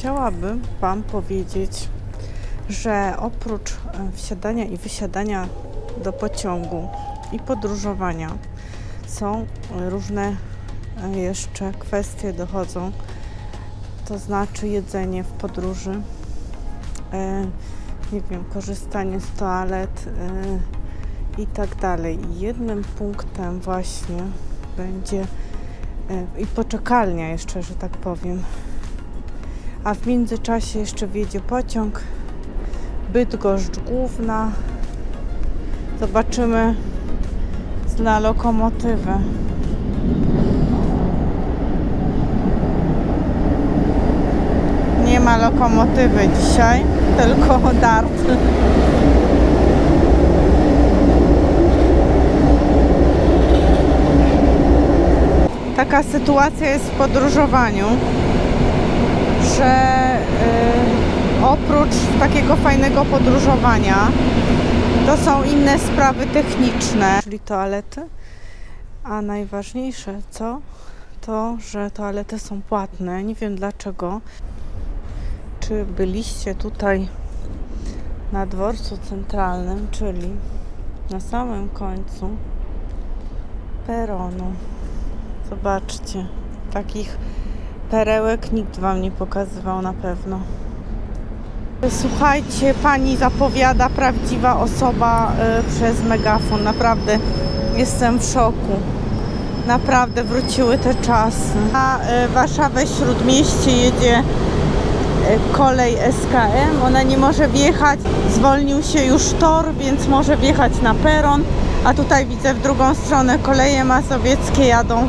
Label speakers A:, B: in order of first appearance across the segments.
A: Chciałabym Wam powiedzieć, że oprócz e, wsiadania i wysiadania do pociągu i podróżowania są e, różne e, jeszcze kwestie dochodzą, to znaczy jedzenie w podróży, nie wiem, korzystanie z toalet i tak dalej. Jednym punktem właśnie będzie i poczekalnia jeszcze, że tak powiem. A w międzyczasie jeszcze wjedzie pociąg Bydgoszcz Główna. Zobaczymy na lokomotywę. Nie ma lokomotywy dzisiaj, tylko dart. Taka sytuacja jest w podróżowaniu, że y, oprócz takiego fajnego podróżowania to są inne sprawy techniczne, czyli toalety. A najważniejsze co? To, że toalety są płatne. Nie wiem dlaczego. Czy byliście tutaj na dworcu centralnym, czyli na samym końcu peronu. Zobaczcie, takich perełek nikt Wam nie pokazywał na pewno. Słuchajcie, pani zapowiada prawdziwa osoba y, przez megafon. Naprawdę jestem w szoku. Naprawdę wróciły te czasy. Na y, Warszawę Śródmieście jedzie y, kolej SKM. Ona nie może wjechać. Zwolnił się już tor, więc może wjechać na peron. A tutaj widzę w drugą stronę koleje mazowieckie jadą.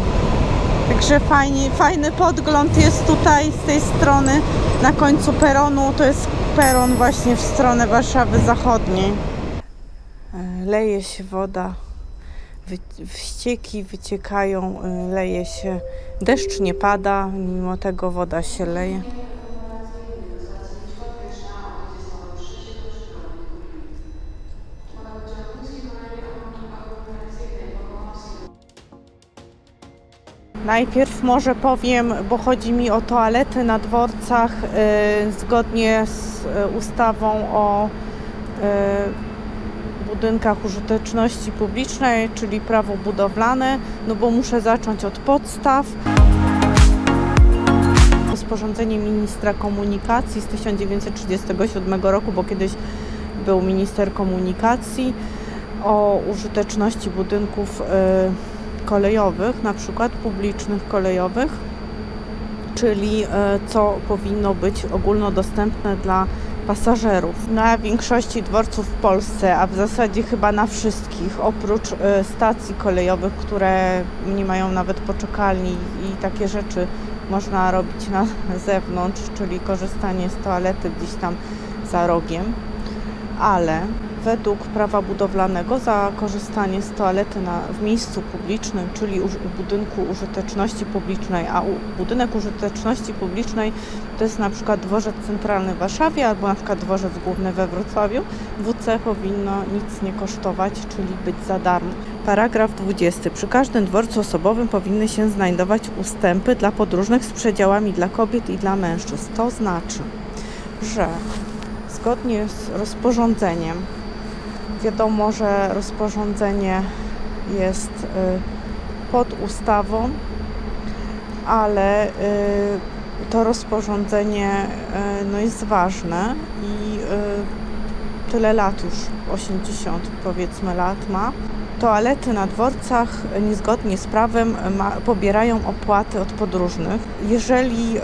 A: Także fajnie, fajny podgląd jest tutaj z tej strony na końcu peronu. To jest peron właśnie w stronę Warszawy Zachodniej. E, Leje się woda, wy- ścieki wyciekają, e, leje się. Deszcz nie pada, mimo tego woda się leje. Najpierw może powiem, bo chodzi mi o toalety na dworcach y, zgodnie z y, ustawą o y, budynkach użyteczności publicznej, czyli prawo budowlane, no bo muszę zacząć od podstaw. Rozporządzenie ministra komunikacji z 1937 roku, bo kiedyś był minister komunikacji o użyteczności budynków kolejowych, na przykład publicznych kolejowych, czyli e, co powinno być ogólnodostępne dla pasażerów. Na większości dworców w Polsce, a w zasadzie chyba na wszystkich, oprócz e, stacji kolejowych, które nie mają nawet poczekalni i takie rzeczy można robić na zewnątrz, czyli korzystanie z toalety gdzieś tam za rogiem, ale według prawa budowlanego za korzystanie z toalety na, w miejscu publicznym, czyli uż, budynku użyteczności publicznej, a u, budynek użyteczności publicznej to jest na przykład dworzec centralny w Warszawie albo na przykład dworzec główny we Wrocławiu, WC powinno nic nie kosztować, czyli być za darmo. Paragraf 20. Przy każdym dworcu osobowym powinny się znajdować ustępy dla podróżnych z przedziałami dla kobiet i dla mężczyzn. To znaczy, że zgodnie z rozporządzeniem Wiadomo, że rozporządzenie jest y, pod ustawą, ale y, to rozporządzenie y, no jest ważne i tyle lat już, 80 powiedzmy lat ma. Toalety na dworcach niezgodnie z prawem ma, pobierają opłaty od podróżnych. Jeżeli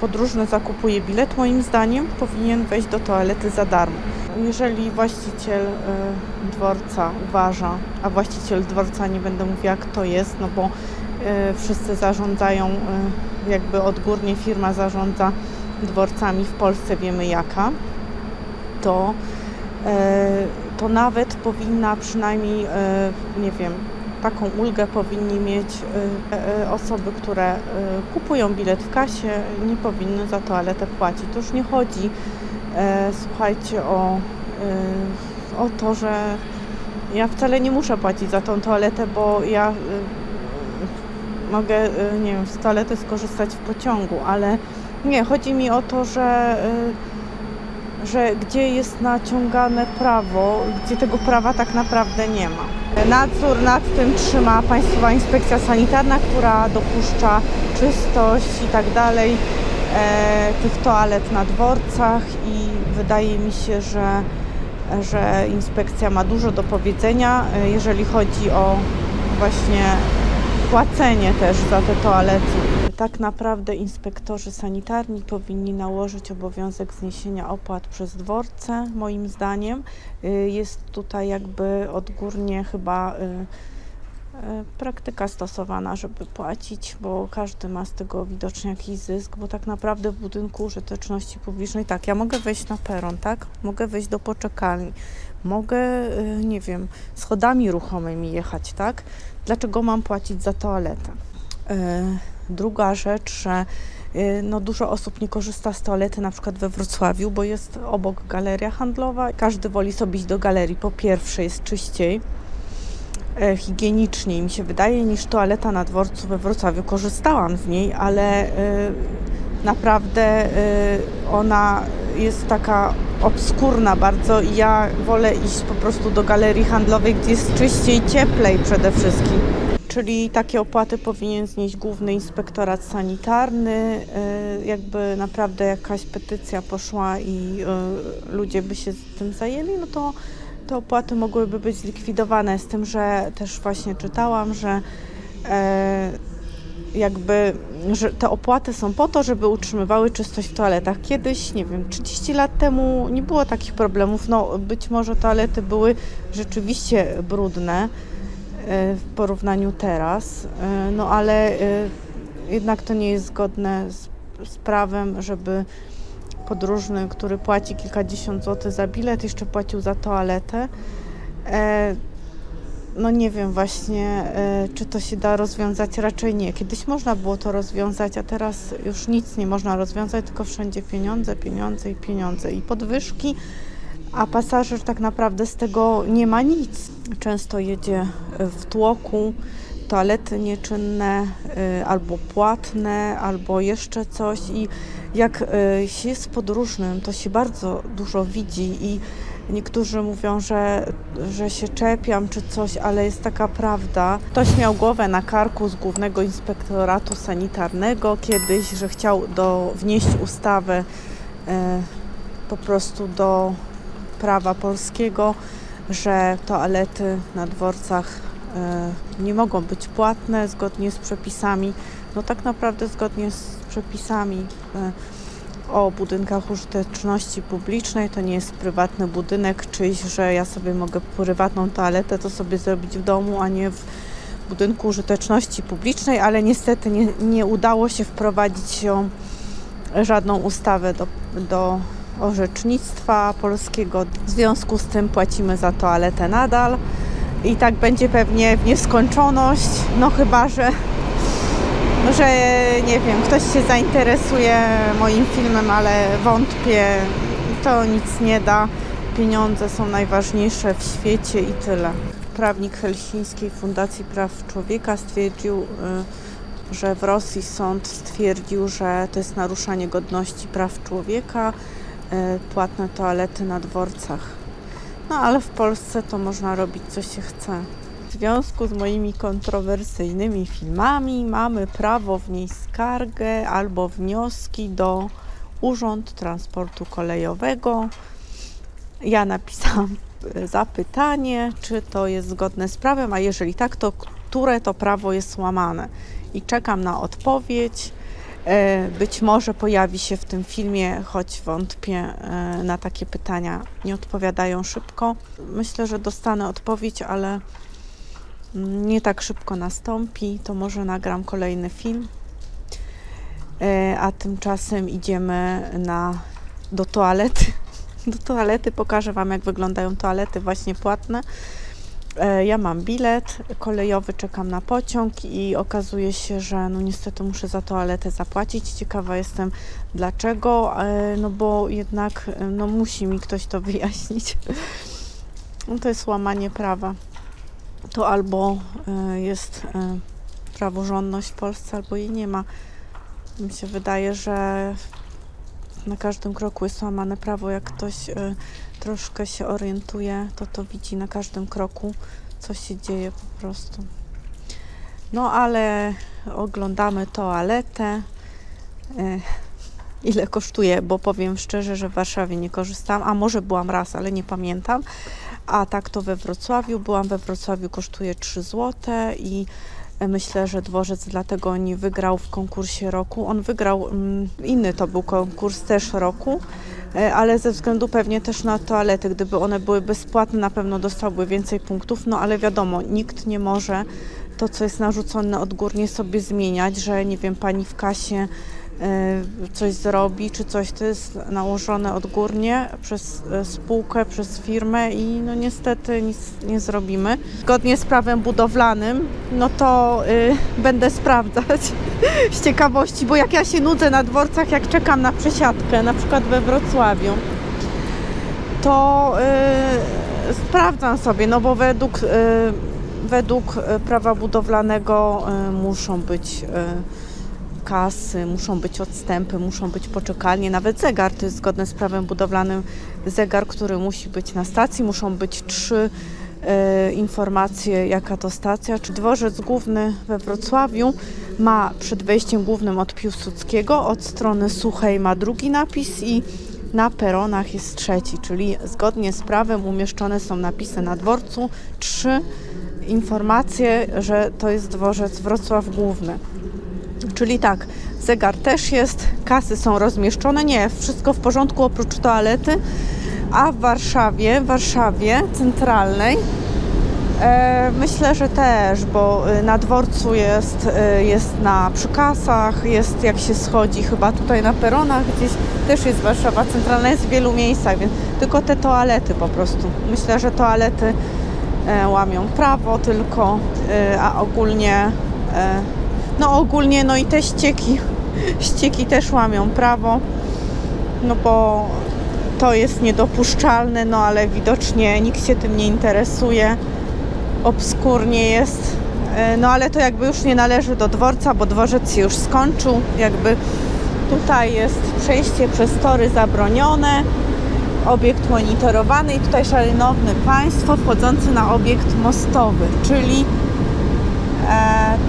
A: podróżny zakupuje bilet, moim zdaniem powinien wejść do toalety za darmo. Jeżeli właściciel y, dworca uważa, a właściciel dworca nie będę mówiła kto jest, no bo y, wszyscy zarządzają, y, jakby odgórnie firma zarządza dworcami w Polsce, wiemy jaka, to, to nawet powinna przynajmniej, nie wiem, taką ulgę powinni mieć osoby, które kupują bilet w kasie, nie powinny za toaletę płacić. To już nie chodzi e, słuchajcie, o, e, o to, że ja wcale nie muszę płacić za tą toaletę, bo ja e, mogę, e, nie wiem, z toalety skorzystać w pociągu, ale Nie, chodzi mi o to, że, y, że gdzie jest naciągane prawo, gdzie tego prawa tak naprawdę nie ma. Nadzór nad tym trzyma Państwowa Inspekcja Sanitarna, która dopuszcza czystość i tak dalej e, tych toalet na dworcach i wydaje mi się, że, że inspekcja ma dużo do powiedzenia, e, jeżeli chodzi o właśnie płacenie też za te toalety. Tak naprawdę inspektorzy sanitarni powinni nałożyć obowiązek zniesienia opłat przez dworce, moim zdaniem. Y, Jest tutaj jakby odgórnie chyba y, y, praktyka stosowana, żeby płacić, bo każdy ma z tego widocznie jakiś zysk, bo tak naprawdę w budynku użyteczności publicznej, tak, ja mogę wejść na peron, tak, mogę wejść do poczekalni, mogę, nie wiem, schodami ruchomymi jechać, tak, dlaczego mam płacić za toaletę? Druga rzecz, że y, no, dużo osób nie korzysta z toalety na przykład we Wrocławiu, bo jest obok galeria handlowa. Każdy woli sobie iść do galerii. Po pierwsze jest czyściej, e, higieniczniej mi się wydaje niż toaleta na dworcu we Wrocławiu. Korzystałam z niej, ale y, naprawdę y, ona jest taka obskurna bardzo i ja wolę iść po prostu do galerii handlowej, gdzie jest czyściej, cieplej przede wszystkim. Czyli takie opłaty powinien znieść Główny Inspektorat Sanitarny. Y, Jakby naprawdę jakaś petycja poszła i y, ludzie by się tym zajęli, no to te opłaty mogłyby być zlikwidowane. Z tym, że też właśnie czytałam, że e, jakby, że te opłaty są po to, żeby utrzymywały czystość w toaletach. Kiedyś, nie wiem, 30 lat temu nie było takich problemów. No, być może toalety były rzeczywiście brudne e, w porównaniu teraz, e, no ale e, jednak to nie jest zgodne z, z prawem, żeby podróżny, który płaci kilkadziesiąt złotych za bilet, jeszcze płacił za toaletę. E, no nie wiem właśnie, e, czy to się da rozwiązać, raczej nie. Kiedyś można było to rozwiązać, a teraz już nic nie można rozwiązać, tylko wszędzie pieniądze, pieniądze i pieniądze i podwyżki, a pasażer tak naprawdę z tego nie ma nic. Często jedzie w tłoku, toalety nieczynne, y, albo płatne, albo jeszcze coś i jak y, się jest podróżnym, to się bardzo dużo widzi i niektórzy mówią, że, że się czepiam czy coś, ale jest taka prawda. Ktoś miał głowę na karku z Głównego Inspektoratu Sanitarnego kiedyś, że chciał do, wnieść ustawę po prostu do prawa polskiego, że toalety na dworcach e, nie mogą być płatne zgodnie z przepisami. No tak naprawdę zgodnie z przepisami e, o budynkach użyteczności publicznej to nie jest prywatny budynek czyjś, że ja sobie mogę prywatną toaletę to sobie zrobić w domu, a nie w budynku użyteczności publicznej, ale niestety nie, nie udało się wprowadzić ją żadną ustawę do, do orzecznictwa polskiego. W związku z tym płacimy za toaletę nadal i tak będzie pewnie w nieskończoność, no chyba, że że nie wiem, ktoś się zainteresuje moim filmem, ale wątpię, to nic nie da. Pieniądze są najważniejsze w świecie i tyle. Prawnik Helsińskiej Fundacji Praw Człowieka stwierdził, y, że w Rosji sąd stwierdził, że to jest naruszanie godności praw człowieka, płatne toalety na dworcach. No ale w Polsce to można robić co się chce. W związku z moimi kontrowersyjnymi filmami mamy prawo wnieść skargę albo wnioski do Urząd Transportu Kolejowego. Ja napisałam e, zapytanie, czy to jest zgodne z prawem, a jeżeli tak, to które to prawo jest łamane. I czekam na odpowiedź. E, Być może pojawi się w tym filmie, choć wątpię e, na takie pytania. Nie odpowiadają szybko. Myślę, że dostanę odpowiedź, ale nie tak szybko nastąpi. To może nagram kolejny film. E, A tymczasem idziemy na, do toalety. Do toalety pokażę Wam, jak wyglądają toalety właśnie płatne. E, Ja mam bilet kolejowy, czekam na pociąg i okazuje się, że no niestety muszę za toaletę zapłacić. Ciekawa jestem dlaczego, e, no bo jednak e, no musi mi ktoś to wyjaśnić. No to jest łamanie prawa. To albo jest praworządność w Polsce, albo jej nie ma. Mi się wydaje, że na każdym kroku jest łamane prawo. Jak ktoś y, troszkę się orientuje, to to widzi na każdym kroku, co się dzieje po prostu. No ale oglądamy toaletę. Y, ile kosztuje, bo powiem szczerze, że w Warszawie nie korzystam, a może byłam raz, ale nie pamiętam. A tak to we Wrocławiu. Byłam we Wrocławiu, kosztuje 3 zł i myślę, że dworzec dlatego nie wygrał w konkursie roku. On wygrał, mm, inny to był konkurs też roku, e, ale ze względu pewnie też na toalety, gdyby one były bezpłatne, na pewno dostałby więcej punktów, no ale wiadomo, nikt nie może to, co jest narzucone odgórnie sobie zmieniać, że nie wiem, pani w kasie coś zrobi, czy coś, to jest nałożone odgórnie przez e, spółkę, przez firmę i no niestety nic nie zrobimy. Zgodnie z prawem budowlanym, no to y, będę sprawdzać z ciekawości, bo jak ja się nudzę na dworcach, jak czekam na przesiadkę, na przykład we Wrocławiu, to y, sprawdzam sobie, no bo według, y, według y, prawa budowlanego y, muszą być y, kasy, muszą być odstępy, muszą być poczekalnie, nawet zegar, to jest zgodne z prawem budowlanym, zegar, który musi być na stacji, muszą być trzy e, informacje, jaka to stacja. Czy dworzec główny we Wrocławiu ma przed wejściem głównym od Piłsudskiego, od strony suchej ma drugi napis i na peronach jest trzeci, czyli zgodnie z prawem umieszczone są napisy na dworcu trzy informacje, że to jest dworzec Wrocław Główny. Czyli tak, zegar też jest, kasy są rozmieszczone, nie, wszystko w porządku oprócz toalety, a w Warszawie, w Warszawie centralnej e, myślę, że też, bo y, na dworcu jest, y, jest na przy kasach, jest jak się schodzi chyba tutaj na peronach gdzieś, też jest Warszawa centralna, jest w wielu miejscach, więc tylko te toalety po prostu. Myślę, że toalety e, łamią prawo tylko, e, a ogólnie e, no ogólnie, no i te ścieki, ścieki też łamią prawo, no bo to jest niedopuszczalne, no ale widocznie nikt się tym nie interesuje, obskurnie jest, E, no ale to jakby już nie należy do dworca, bo dworzec się już skończył, jakby tutaj jest przejście przez tory zabronione, obiekt monitorowany i tutaj szanowny Państwo wchodzący na obiekt mostowy, czyli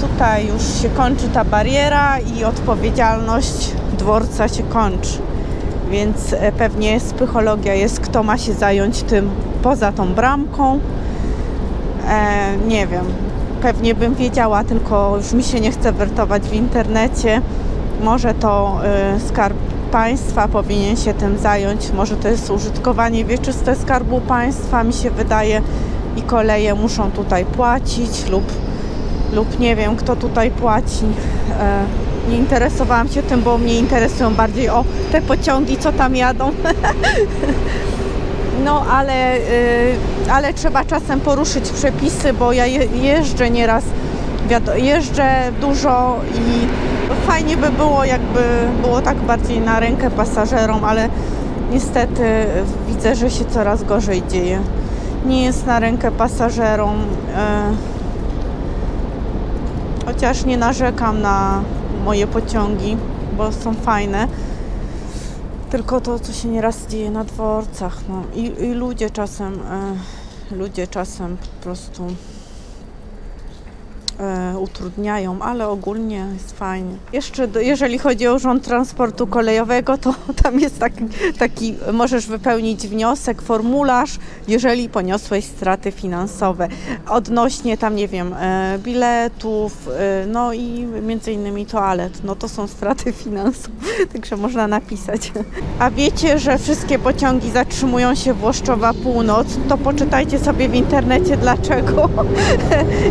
A: tutaj już się kończy ta bariera i odpowiedzialność dworca się kończy. Więc e, pewnie psychologia jest, kto ma się zająć tym poza tą bramką. E, nie wiem, pewnie bym wiedziała, tylko już mi się nie chce wertować w internecie. Może to e, skarb państwa powinien się tym zająć. Może to jest użytkowanie wieczyste skarbu państwa, mi się wydaje, i koleje muszą tutaj płacić lub lub nie wiem, kto tutaj płaci. E, nie interesowałam się tym, bo mnie interesują bardziej o te pociągi, co tam jadą. No, ale, y, ale trzeba czasem poruszyć przepisy, bo ja je, jeżdżę nieraz, jeżdżę dużo i fajnie by było, jakby było tak bardziej na rękę pasażerom, ale niestety widzę, że się coraz gorzej dzieje. Nie jest na rękę pasażerom. Chociaż nie narzekam na moje pociągi, bo są fajne. Tylko to, co się nieraz dzieje na dworcach. No. I, i ludzie czasem, e, ludzie czasem po prostu e, utrudniają, ale ogólnie jest fajnie. Jeszcze do, jeżeli chodzi o Urząd Transportu Kolejowego, to tam jest taki, taki, możesz wypełnić wniosek, formularz, jeżeli poniosłeś straty finansowe. Odnośnie tam, nie wiem, e, biletów, e, no i między innymi toalet, no to są straty finansowe, także można napisać. A wiecie, że wszystkie pociągi zatrzymują się w Włoszczowa Północ? To poczytajcie sobie w internecie dlaczego.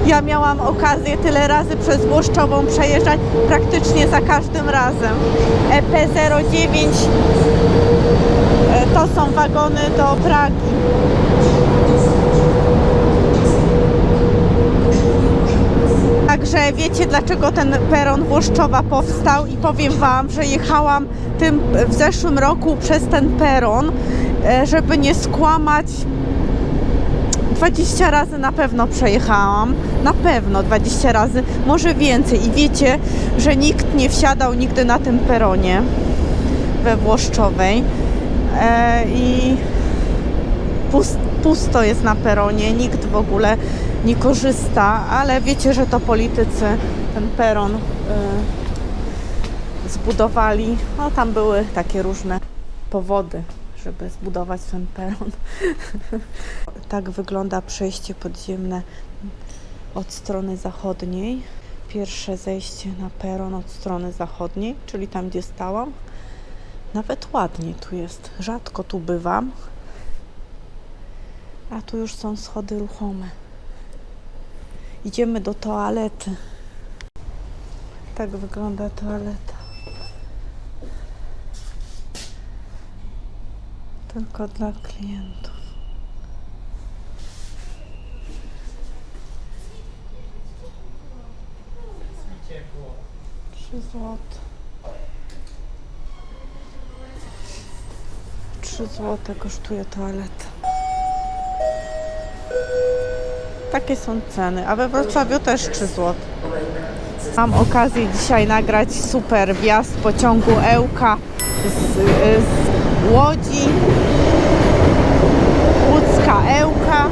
A: Ja miałam okazję tyle razy przez Włoszczową przejeżdżać praktycznie za każdym razem. E EP09 e, to są wagony do Pragi. Także wiecie dlaczego ten peron Włoszczowa powstał i powiem Wam, że jechałam tym w zeszłym roku przez ten peron, e, żeby nie skłamać 20 razy na pewno przejechałam. Na pewno 20 razy, może więcej. I wiecie, że nikt nie wsiadał nigdy na tym peronie we Włoszczowej. E, I pust, pusto jest na peronie, nikt w ogóle nie korzysta, ale wiecie, że to politycy ten peron y, zbudowali. No tam były takie różne powody, żeby zbudować ten peron. tak wygląda przejście podziemne od strony zachodniej. Pierwsze zejście na peron od strony zachodniej, czyli tam, gdzie stałam. Nawet ładnie tu jest. Rzadko tu bywam. A tu już są schody ruchome. Idziemy do toalety. Tak wygląda toaleta. Tylko dla klientów. Trzy złote. Trzy złote kosztuje toaleta. Takie są ceny, a we Wrocławiu też 3 zł. Mam okazję dzisiaj nagrać super wjazd pociągu Ełka z, z Łodzi, Łódzka Ełka.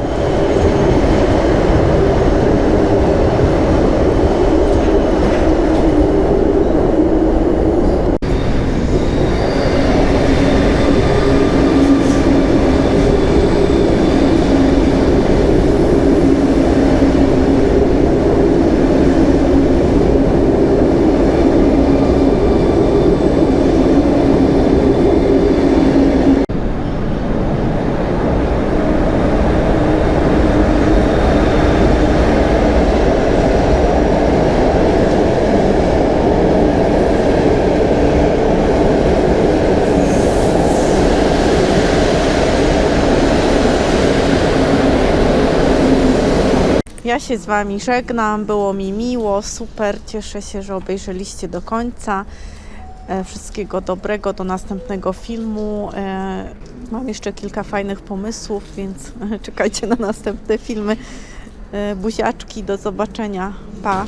A: Się z Wami żegnam, było mi miło, super, cieszę się, że obejrzeliście do końca. E, Wszystkiego dobrego do następnego filmu. E, Mam jeszcze kilka fajnych pomysłów, więc czekajcie na następne filmy. E, Buziaczki, do zobaczenia. Pa!